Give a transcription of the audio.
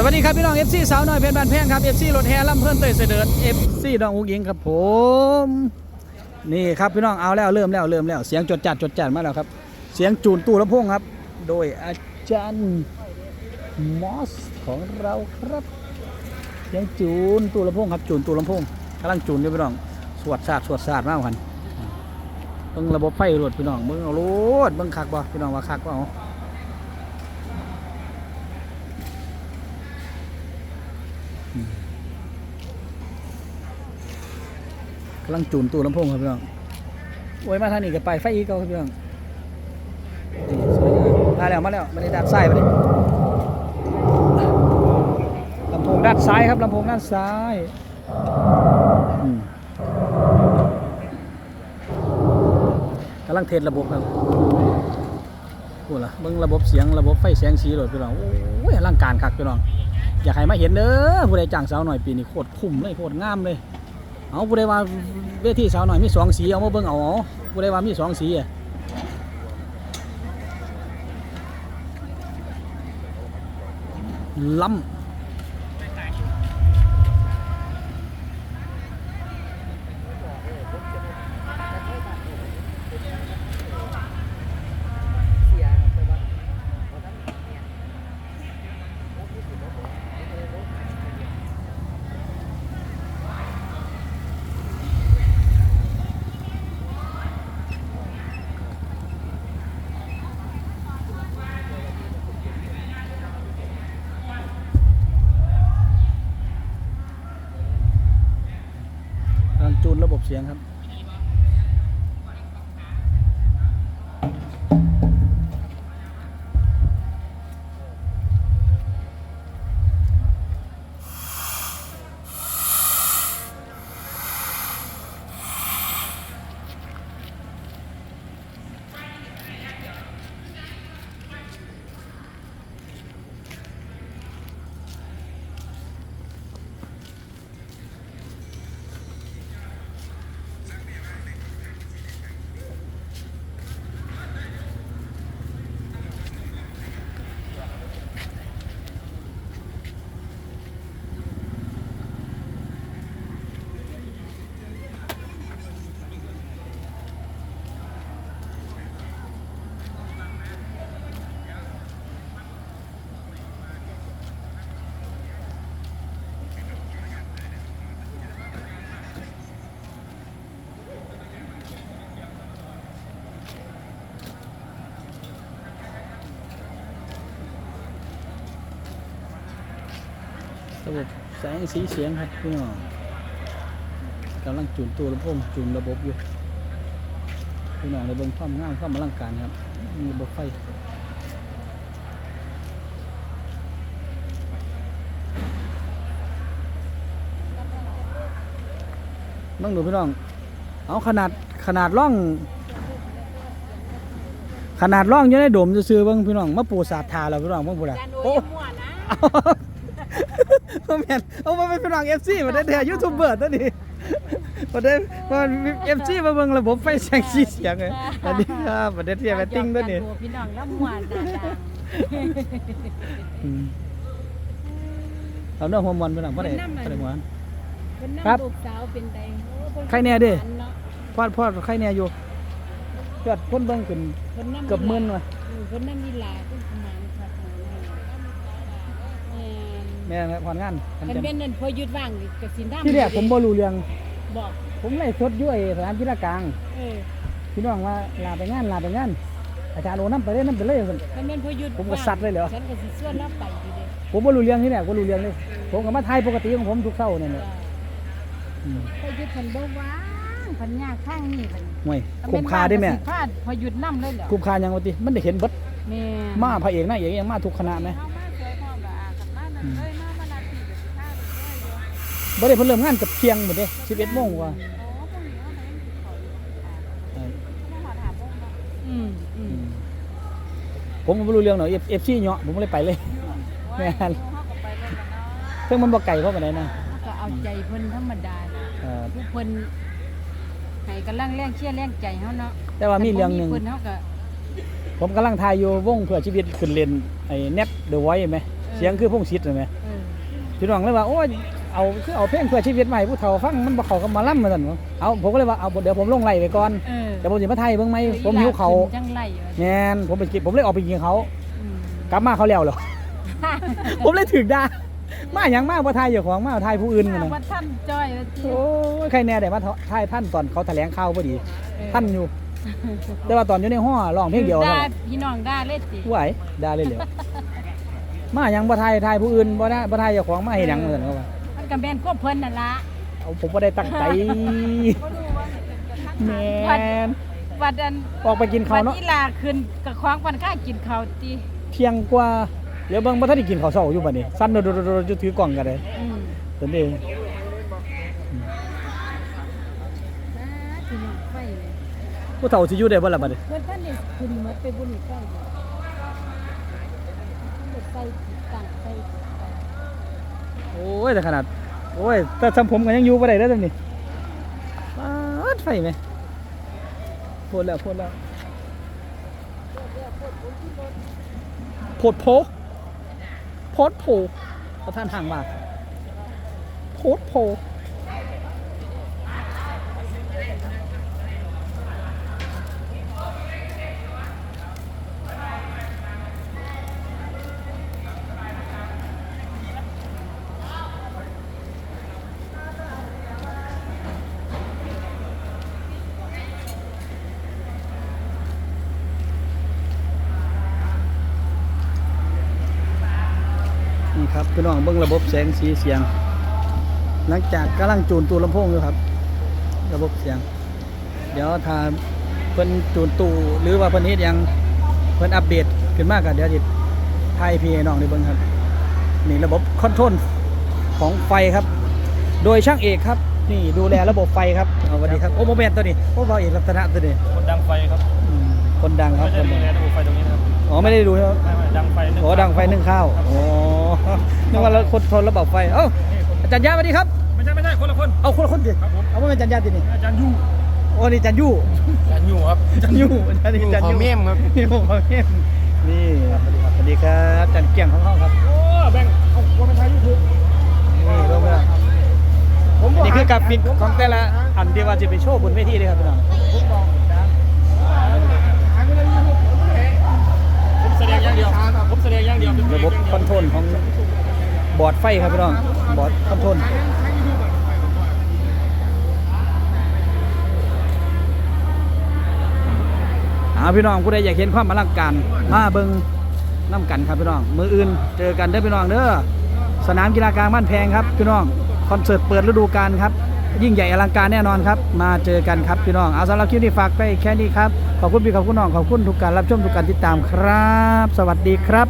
สวัสดีครับพี่น้อง FC สาวน้อยเพชรบานแพงครับ FC รถแห่ลำเพิ่นเตยเสด็จ FC น้องอุ้งอิงครับผม นี่ครับพี่น้องเอาแล้วเริ่มแล้วเริ่มแล้วเสียงจดจัดจดจัดมาแล้วครับ เสียงจูนตู้ลำโพงครับ โดยอาจารย์มอสของเราครับ เสียงจูนตู้ลำโพงครับจูนตู้ลำโพงกำลังจูนอยู่พี่น้องสวดสาดสวดสาดมากกันเบิ่งระบบไฟรถพี่น้องเบิ่งเอารถเบิ่งคักบ่พี่น้องว่าคักบ่เอา กำลังจูนตู้ลำโพงครับพี่น้องโอ้ยมาทางนี้ก็ไปไฟอีกเอาครับพี่น้องนี่สวยงามาแล้วมาแล้วมาในด้านซ้ายมาดิลำโพงด้านซ้ายครับลำโพงด้านซ้ายกำลังเทสระบบครับพูดละเบิ่งระบบเสียงระบบไฟแสงสีเลยพี่น้องโอ้ยอลังการคักพี่น้อง อยากให้มาเห็นเด้อผู้ใดจ้างสาวหน่อยปีนี้โคตรคุ้มเลยโคตรงามเลย เอาผู้ใดว่าเวทีสาวหน่อยมีสองสีเอามาเบิ่งเอาผู้ใดว่ามีสองสีอะล้ำกำลัง จูนระบบเสียงครับ ระบบแสงสีเสียงครับพี่น้องกำลังจูนตัวลำโพงจูนระบบอยู่พี่น้องในเบิ่งความงามความอลังการครับมีระบบไฟน้องดูพี่น้อง เอาขนาดขนาดร่อง ขนาดร่องอยู่ในโดมจะซื้อๆเบิ่งพี่น้อง มาปูสาดทาแล้วพี่น้องเบิ่งพูดอะจานโดโอ้ยมั่วนะ เอาแม่นเอามาเป็นพี่น้องเอฟซีมาได้แต่ยูทูบเบอร์ตัวนี้ประเด็นมันเอฟซีมาเบิ่งระบบไฟแสงสีเสียงเลยสวัสดีครับประเด็นที่แมตติ้งตัวนี้จานโพี่น้องแล้วมั่วนะดังอืมเอาเรื่องหัวมันพี่น้องพ่อได้พ่อได้หัวมันเป็นครับน้ำลูกสาวเป็นใดโอ้พิ่ใครแน่เด้เนาะพ่อพ่อใครเนี่ยอยู่ยอดคนเบิ่งขึ้นเพิ่นน้ำเกือบหมื่นว่ะเออเพิ่นน้ำมีหลาเพิ่นประมาณครับ แม่นแม่นครับพรงานกันเพิ่นจันเป็นนั่นพอหยุดว่างนี่ก็สิน้ำที่แรกผมบ่รู้เรื่อง บอกผมเลยสดอยู่ไอ้สนามกีฬากลางเออพี่น้องว่าลาไปงานลาไปงานอาจารย์โอน้ำไปเลยน้ำไปเลยเพิ่นเพิ่นเป็นพอหยุดผมก็ซัดเลยเหรอ ฉันก็สิส่วนรับไปอยู่เด้ผมบ่รู้เรื่องที่แรกบ่รู้เรื่องเลย ผมก็มาถ่ายปกติของผมทุกเช้าเนี่ยแหละอืมพอหยุดเพิ่นบ่ว่างเพิ่นยากข้างนี้เพิ่นห่วยคุ้มค่าได้แม่ก็สิพลาดพอหยุดน้ำเลยเหรอคุ้มค่ายังวะติมันได้เห็นเบิดแม่มาพระเอกนางเอกยังมาทุกคณะไหมเข้ามาสวยพร้อมละอากันมานั่นเลยมามานาทีก็สิพาไปด้วยอยู่ บ่ได้เพิ่นเริ่มงานกับเที่ยงหมดเด้11โมงกว่าอ๋อพวกนี้ว่ามันยังสิเขาอยู่เออไม่มาถามพวกเนาะอืมอือืมมผมก็บ่รู้เรื่องหรอก F FC เนาะผมบ่ได้ไปเลยแม่นว่าอยู่เฮาก็ไปแล้วกันเนาะซึ่งมันบ่ไกลเพราะปานใดนะเฮาก็เอาใจเพิ่นธรรมดานะเออผู้เพิ่นให้กำลังแรงเชียร์แรงใจเฮาเนาะแต่ว่ามีเรื่องหนึงเพิ่นเฮาก็ผมกำลังถ่ายอยู่วงเพื่อชีวิตขึ้นเล่นไอ้ Net The Voice ไหมเอเสียงคือพงศิษฐ์ใช่ไหมเออพี่น้องเลยว่าโอ้ย เอาคือเอาเพลงเพื่อชีวิตใหม่ผู้เฒ่าฟังมันบ่เข้ากับหมาล่ำมาสั่นวะเอาผมก็เลยว่าเอาเดี๋ยวผมลงไล่ไปก่อนเออเดี๋ยวผมสิมาไทยเบิ่งไหมผมหิวเขาวจังไรวะแม่นผมไปกินผมเลยออกไปกินเขาอืมกลับมาเขาแล้วเหรอ ผมเลยถึกด่ามาหยังมาบ่ทายเจ้าของมาทายผู้อื่นมามานะว่าท่านจ้อยว่าติโอ้ยใครแน่ได้มาทายท่านตอนเขาแถลงข่าวพอดีท่านอยู่ แต่ว่าตอนอยู่ในห้อร้องเพลงเดียวด่าเท่านั้นพี่น้องด่าเล่ติไหวด่าเลยเหลวมาหยังบ่ทายทายผู้อื่นบ่ได้บ่ทายเจ้าของมาเฮ็ดหยังว่าซั่นเขาว่า มันก็แม่นควบเพิ่นนั่นล่ะเอาผมบ่ได้ตั้งใจแม่นวัดอันออกไปกินข้าววัเนาะดอีลาขึ้นกับควางปันข้ากินข้าวติเที่ยงกว่าเดี๋ยวเบิ่งบ่ทันได้กินข้าวเช้าอยู่บัดนี้สั่นโดดๆๆๆจะถือกล่องกันเลยอืมตนเองพี่น้องไฟเลยผู้เฒ่าสิอยู่ได้บ่ล่ะบัดนี้เพิ่นท่านได้ขึ้นหมดไปบุญไฟเลยเด็กไฟต่างไฟ โอ้ยแต่ขนาด โอ้ยแต่ทำผมกันยังอยู่ไปได้เด้อตรงนี้ปาดไฟไหมโพดแล้วโพดแล้วโพดโพโพดโพประธานห่างว่าโพดโพ ครับพี่น้องเบิ่งระบบแสงสีเสียง หลังจากกำลังจูนตู้ลำโพงอยู่ครับ ระบบเสียง เดี๋ยวถ้าเพิ่นจูนตู้หรือว่าเพิ่นเฮ็ดหยังเพิ่นอัปเดตขึ้นมากก็เดี๋ยวสิถ่ายพี่ให้น้องได้เบิ่งครับนี่ระบบคอนโทรลของไฟครับ โดยช่างเอกครับ นี่ดูแลระบบไฟครับเอาสวัสดีครับโอ้โมเมนต์ตัวนี้โอ้เบาเอกลักษณะตัวนี้คนดังไฟครับอืมคนดังคไม่รับใช่คนดูดัง แลระบบไฟตรงนี้นะครับอ๋อไม่ได้ดูครับไม่ไม่ดังไฟนึ่โอ้ดังไฟนึ่งข้าวโอ้ นึกว่าเราคนทนระบบไฟ เอ้าอาจารย์ยาสวัสดีครับ ไม่ใช่ไม่ใช่คนละคน เอาคนละคนดิครับผม เอาว่าเป็นอาจารย์ยาตินี่อาจารย์ยูโอ้นี่อาจารย์ยู่อาจารย์ยูครับอาจารย์ยู่อาจารย์นี่อาจารย์ยู่ของเมมครับนี่ของเมมนี่สวัสดีครับอาจารย์เกี่ยงของห้องครับ โอ้แบ่งเอาคนเป็นไทยยูทูบนี่ลงไปแล้วอันนี้คือกราฟิกของแต่ละอันที่ว่าจะไปโชว์บนเวทีเลยครับพี่น้องผมแสดงอย่างเดียวผมแสดงอย่าง ลระงบอย่างเดียวคอนของบอร์ดไฟครับพี่น้องบอร์ดคอนโทรลเอาพี่น้องผู้ใดอยากเห็นความอลังการมาเบิงน้ำกันครับพี่น้อง มืออื่นเจอกันเด้อพี่น้องเด้อสนามกีฬากลางบ้านแพงครับพี่น้องคอนเสิร์ตเปิดฤดูกาลครับ ยิ่งใหญ่อลังการแน่นอนครับ มาเจอกันครับพี่น้องเอาสำหรับคลิปนี้ฝากไปแค่นี้ครับขอบคุณพี่ขอบคุณน้องขอบคุณทุกการรับชมทุกการติดตามครับ สวัสดีครับ